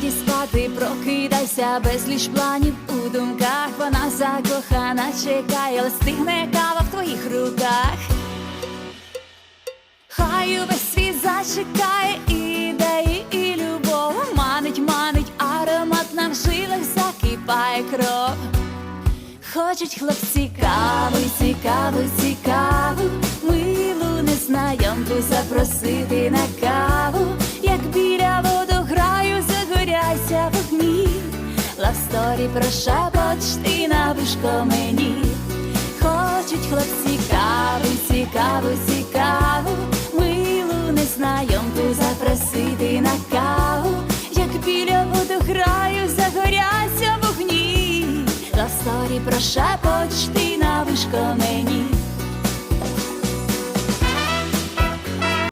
годі спати, прокидайся, безліч планів у думках. Вона закохана, чекає, але стигне кава в твоїх руках. Хай увесь світ зачекає ідеї і любов. Манить, манить, аромат нам в жилах закипає кров. Хочуть хлопці каву, цікаву, цікаву, милу незнайомку запросити на каву, лавсторі прошепочти на вишко мені. Хочуть хлопці каву, цікаву, цікаву, милу незнайомку запросити на каву, як біля воду граю, загоряться вогні, Ласторі прошепочти на вишко мені.